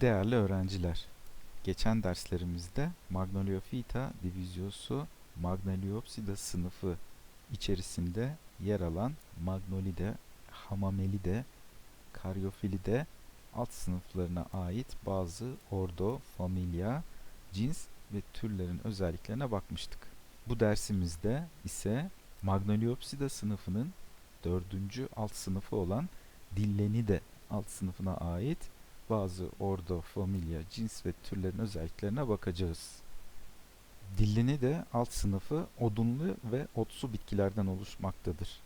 Değerli öğrenciler, geçen derslerimizde Magnoliophyta divizyosu Magnoliopsida sınıfı içerisinde yer alan Magnolide, Hamamelide, Karyofilide alt sınıflarına ait bazı ordo, familya, cins ve türlerin özelliklerine bakmıştık. Bu dersimizde ise Magnoliopsida sınıfının dördüncü alt sınıfı olan Dillenide alt sınıfına ait bazı ordo, familya, cins ve türlerin özelliklerine bakacağız. Dilleni de alt sınıfı odunlu ve otsu bitkilerden oluşmaktadır.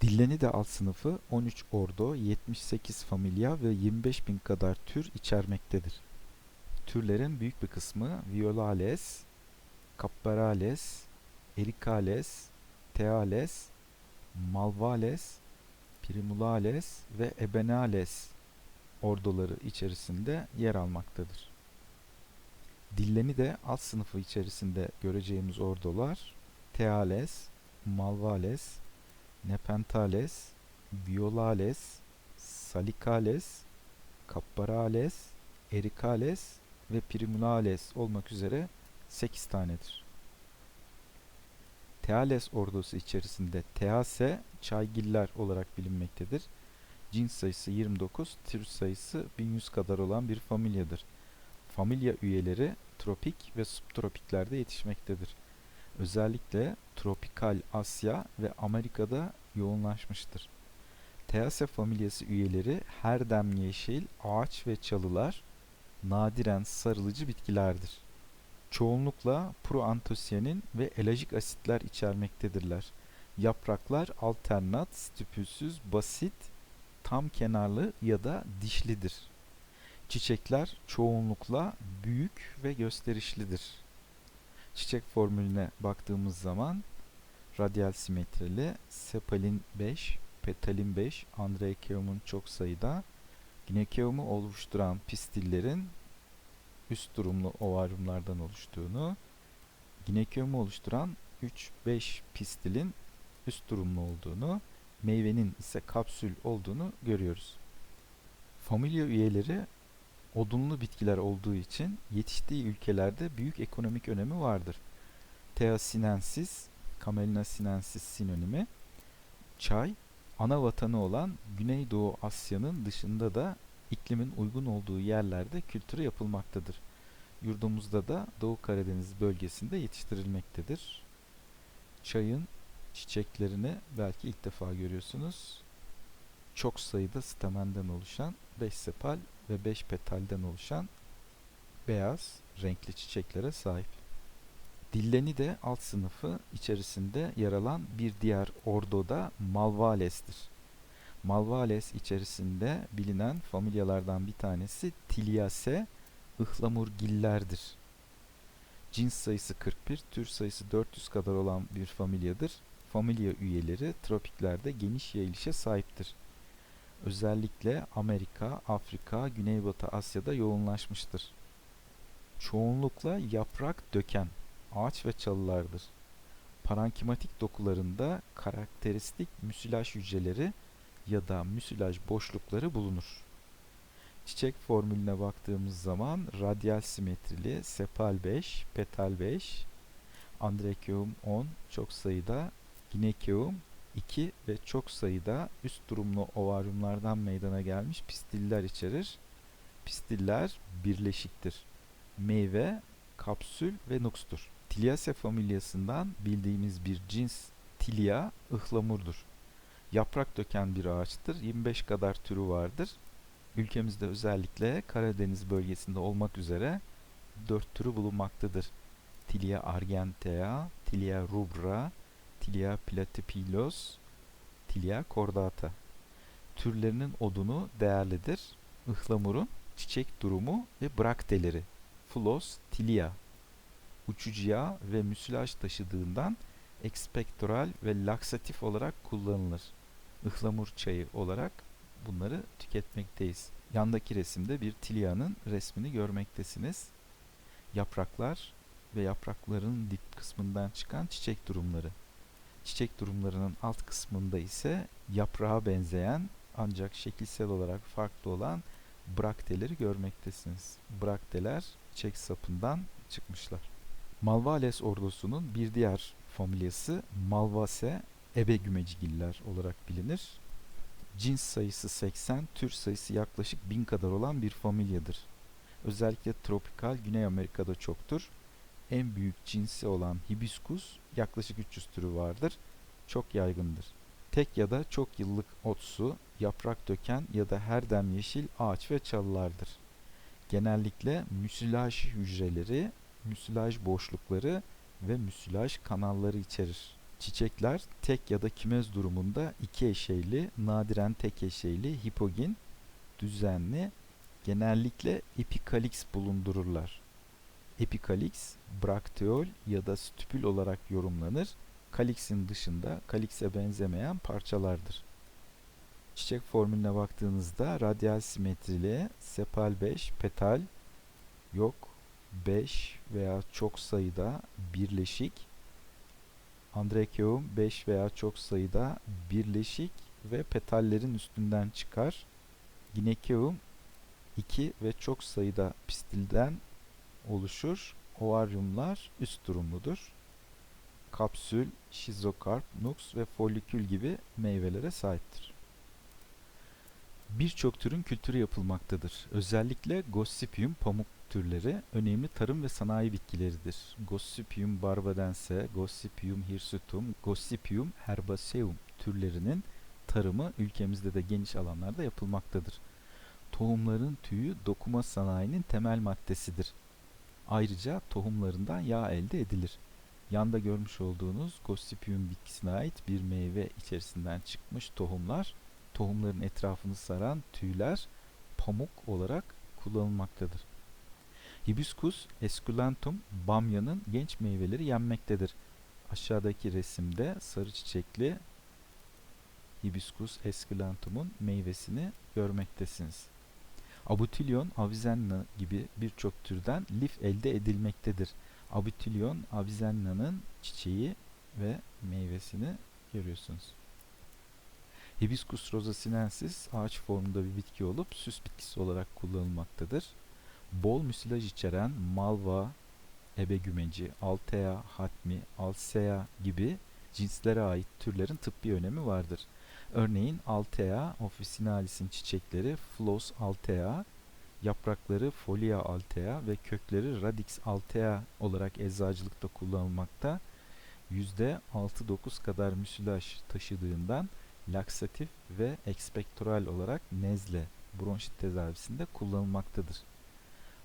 Dilleni de alt sınıfı 13 ordo, 78 familya ve 25 bin kadar tür içermektedir. Türlerin büyük bir kısmı Violales, Capparales, Ericales, Teales, Malvales, Primulales ve Ebenales ordoları içerisinde yer almaktadır. Dilleni de alt sınıfı içerisinde göreceğimiz ordolar Teales, Malvales, Nepentales, Violales, Salicales, Capparales, Ericales ve Primulales olmak üzere 8 tanedir. Teales ordusu içerisinde Tease çaygiller olarak bilinmektedir. Cins sayısı 29, tür sayısı 1100 kadar olan bir familyadır. Familya üyeleri tropik ve subtropiklerde yetişmektedir. Özellikle tropikal Asya ve Amerika'da yoğunlaşmıştır. Tease familyası üyeleri her dem yeşil, ağaç ve çalılar, nadiren sarılıcı bitkilerdir. Çoğunlukla proantosyanin ve elajik asitler içermektedirler. Yapraklar alternat, stipülsüz, basit, tam kenarlı ya da dişlidir. Çiçekler çoğunlukla büyük ve gösterişlidir. Çiçek formülüne baktığımız zaman radyal simetrili, sepalin 5, petalin 5, andreikeum'un çok sayıda, ginekeumu oluşturan pistillerin üst durumlu ovaryumlardan oluştuğunu, ginekeumu oluşturan 3-5 pistilin üst durumlu olduğunu, meyvenin ise kapsül olduğunu görüyoruz. Familya üyeleri odunlu bitkiler olduğu için yetiştiği ülkelerde büyük ekonomik önemi vardır. Thea sinensis, Camelina sinensis sinonimi, çay, ana vatanı olan Güneydoğu Asya'nın dışında da iklimin uygun olduğu yerlerde kültürü yapılmaktadır. Yurdumuzda da Doğu Karadeniz bölgesinde yetiştirilmektedir. Çayın çiçeklerini belki ilk defa görüyorsunuz. Çok sayıda stamenden oluşan 5 sepal ve 5 petalden oluşan beyaz renkli çiçeklere sahip. Dilleni de alt sınıfı içerisinde yer alan bir diğer ordo da Malvales'tir. Malvales içerisinde bilinen familyalardan bir tanesi Tiliaceae ıhlamurgillerdir. Cins sayısı 41, tür sayısı 400 kadar olan bir familyadır. Familya üyeleri tropiklerde geniş yayılışa sahiptir. Özellikle Amerika, Afrika, Güneybatı Asya'da yoğunlaşmıştır. Çoğunlukla yaprak döken ağaç ve çalılardır. Parenkimatik dokularında karakteristik müsilaj hücreleri ya da müsilaj boşlukları bulunur. Çiçek formülüne baktığımız zaman radyal simetrili sepal 5, petal 5, andrekeum 10 çok sayıda, ginekeum 2 ve çok sayıda üst durumlu ovaryumlardan meydana gelmiş pistiller içerir. Pistiller birleşiktir. Meyve, kapsül ve nukstur. Tiliaceae familyasından bildiğimiz bir cins tilia ıhlamurdur. Yaprak döken bir ağaçtır. 25 kadar türü vardır. Ülkemizde özellikle Karadeniz bölgesinde olmak üzere 4 türü bulunmaktadır. Tilia argentea, Tilia rubra, Tilia platypillos, Tilia cordata. Türlerinin odunu değerlidir. Ihlamurun çiçek durumu ve brakteleri. Flos tilia. Uçucu yağ ve müsilaj taşıdığından ekspektoral ve laksatif olarak kullanılır. Ihlamur çayı olarak bunları tüketmekteyiz. Yandaki resimde bir tilia'nın resmini görmektesiniz. Yapraklar ve yaprakların dip kısmından çıkan çiçek durumları. Çiçek durumlarının alt kısmında ise yaprağa benzeyen ancak şekilsel olarak farklı olan brakteleri görmektesiniz. Brakteler çiçek sapından çıkmışlar. Malvales ordusunun bir diğer familyası Malvase ebegümecigiller olarak bilinir. Cins sayısı 80, tür sayısı yaklaşık 1000 kadar olan bir familyadır. Özellikle tropikal Güney Amerika'da çoktur. En büyük cinsi olan hibiskus yaklaşık 300 türü vardır. Çok yaygındır. Tek ya da çok yıllık otsu, yaprak döken ya da her dem yeşil ağaç ve çalılardır. Genellikle müsilaj hücreleri, müsilaj boşlukları ve müsilaj kanalları içerir. Çiçekler tek ya da kümez durumunda iki eşeyli, nadiren tek eşeyli, hipogin, düzenli, genellikle epikaliks bulundururlar. Epikaliks, brakteol ya da stüpül olarak yorumlanır. Kaliksin dışında kalikse benzemeyen parçalardır. Çiçek formülüne baktığınızda radyal simetrili, sepal 5, petal yok, 5 veya çok sayıda birleşik, andrekeum 5 veya çok sayıda birleşik ve petallerin üstünden çıkar. Ginekeum 2 ve çok sayıda pistilden oluşur. Ovaryumlar üst durumludur. Kapsül, şizokarp, nux ve folikül gibi meyvelere sahiptir. Birçok türün kültürü yapılmaktadır. Özellikle Gossypium pamuk türleri önemli tarım ve sanayi bitkileridir. Gossypium barbadense, Gossypium hirsutum, Gossypium herbaceum türlerinin tarımı ülkemizde de geniş alanlarda yapılmaktadır. Tohumların tüyü dokuma sanayinin temel maddesidir. Ayrıca tohumlarından yağ elde edilir. Yanda görmüş olduğunuz Gossypium bitkisine ait bir meyve içerisinden çıkmış tohumlar, tohumların etrafını saran tüyler pamuk olarak kullanılmaktadır. Hibiscus esculentum bamyanın genç meyveleri yenmektedir. Aşağıdaki resimde sarı çiçekli Hibiscus esculentum'un meyvesini görmektesiniz. Abutilyon avicenna gibi birçok türden lif elde edilmektedir. Abutilyon avizenna'nın çiçeği ve meyvesini görüyorsunuz. Hibiscus rosa sinensis ağaç formunda bir bitki olup süs bitkisi olarak kullanılmaktadır. Bol müsilaj içeren malva, ebegümeci, altea, hatmi, alsea gibi cinslere ait türlerin tıbbi önemi vardır. Örneğin Altea officinalis'in çiçekleri Flos altea, yaprakları Folia altea ve kökleri Radix altea olarak eczacılıkta kullanılmakta. %6-9 kadar müsilaj taşıdığından laksatif ve ekspektoral olarak nezle, bronşit tedavisinde kullanılmaktadır.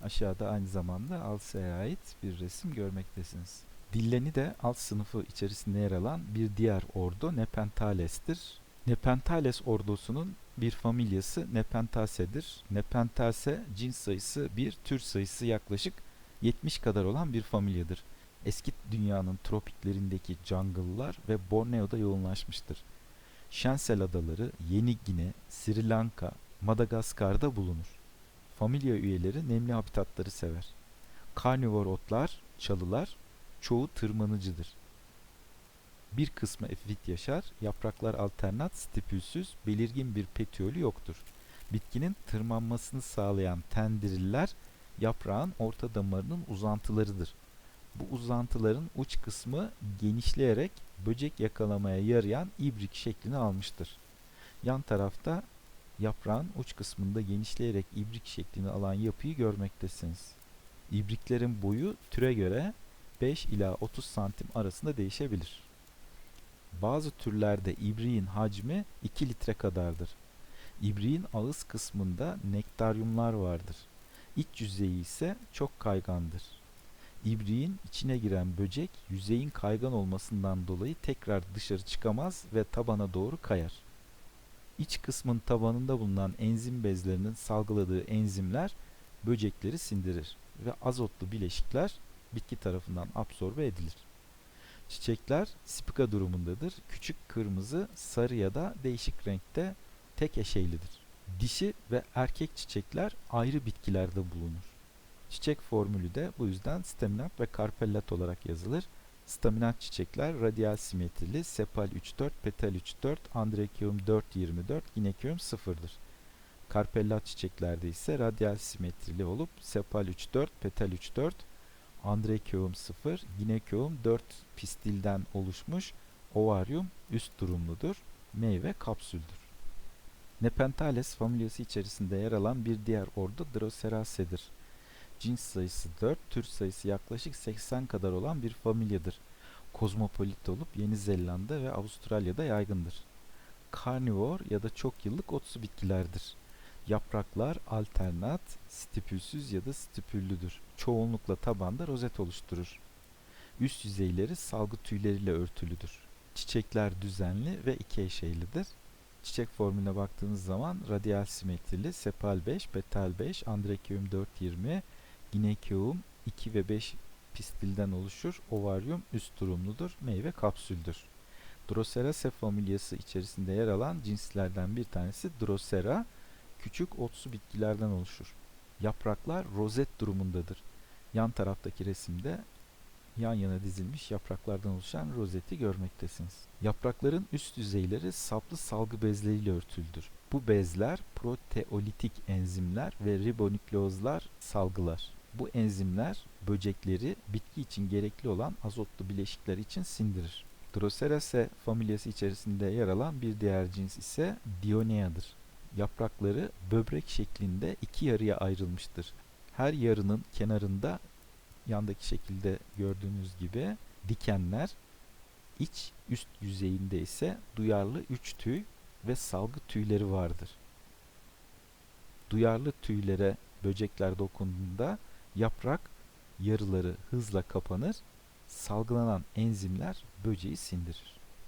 Aşağıda aynı zamanda Alsea'ya ait bir resim görmektesiniz. Dilleni de alt sınıfı içerisinde yer alan bir diğer ordu Nepenthales'tir. Nepentales ordusunun bir familyası Nepentase'dir. Nepentase cins sayısı bir, tür sayısı yaklaşık 70 kadar olan bir familyadır. Eski dünyanın tropiklerindeki jungle'lar ve Borneo'da yoğunlaşmıştır. Şensel adaları, Yeni Gine, Sri Lanka, Madagaskar'da bulunur. Familya üyeleri nemli habitatları sever. Karnivor otlar, çalılar, çoğu tırmanıcıdır. Bir kısmı efit yaşar, yapraklar alternat, stipülsüz, belirgin bir petiyolü yoktur. Bitkinin tırmanmasını sağlayan tendriller yaprağın orta damarının uzantılarıdır. Bu uzantıların uç kısmı genişleyerek böcek yakalamaya yarayan ibrik şeklini almıştır. Yan tarafta yaprağın uç kısmında genişleyerek ibrik şeklini alan yapıyı görmektesiniz. İbriklerin boyu türe göre 5 ila 30 santim arasında değişebilir. Bazı türlerde ibriğin hacmi 2 litre kadardır. İbriğin ağız kısmında nektaryumlar vardır. İç yüzeyi ise çok kaygandır. İbriğin içine giren böcek yüzeyin kaygan olmasından dolayı tekrar dışarı çıkamaz ve tabana doğru kayar. İç kısmın tabanında bulunan enzim bezlerinin salgıladığı enzimler böcekleri sindirir ve azotlu bileşikler bitki tarafından absorbe edilir. Çiçekler spika durumundadır. Küçük kırmızı, sarı ya da değişik renkte tek eşeylidir. Dişi ve erkek çiçekler ayrı bitkilerde bulunur. Çiçek formülü de bu yüzden staminat ve karpellat olarak yazılır. Staminat çiçekler radyal simetrili, sepal 3-4, petal 3-4, andrekium 4-24, ginekium 0'dır. Karpellat çiçeklerde ise radyal simetrili olup sepal 3-4, petal 3-4, andrekeum 0, ginekeum 4 pistilden oluşmuş, ovaryum üst durumludur, meyve kapsüldür. Nepentales familyası içerisinde yer alan bir diğer ordu Droserace'dir. Cins sayısı 4, tür sayısı yaklaşık 80 kadar olan bir familyadır. Kozmopolit olup Yeni Zelanda ve Avustralya'da yaygındır. Karnivor ya da çok yıllık otsu bitkilerdir. Yapraklar alternat, stipülsüz ya da stipüllüdür. Çoğunlukla tabanda rozet oluşturur. Üst yüzeyleri salgı tüyleriyle örtülüdür. Çiçekler düzenli ve iki eşeylidir. Çiçek formüline baktığınız zaman radyal simetrili, sepal 5, petal 5, andrekeum 4-20, ginekeum 2 ve 5 pistilden oluşur. Ovaryum üst durumludur. Meyve kapsüldür. Droseraceae familyası içerisinde yer alan cinslerden bir tanesi Drosera, küçük otsu bitkilerden oluşur. Yapraklar rozet durumundadır. Yan taraftaki resimde yan yana dizilmiş yapraklardan oluşan rozeti görmektesiniz. Yaprakların üst yüzeyleri saplı salgı bezleriyle örtülüdür. Bu bezler proteolitik enzimler ve ribonükleozlar salgılar. Bu enzimler böcekleri bitki için gerekli olan azotlu bileşikler için sindirir. Droseraceae familyası içerisinde yer alan bir diğer cins ise Dionea'dır. Yaprakları böbrek şeklinde iki yarıya ayrılmıştır. Her yarının kenarında yandaki şekilde gördüğünüz gibi dikenler, iç üst yüzeyinde ise duyarlı üç tüy ve salgı tüyleri vardır. Duyarlı tüylere böcekler dokunduğunda yaprak yarıları hızla kapanır, salgılanan enzimler böceği sindirir.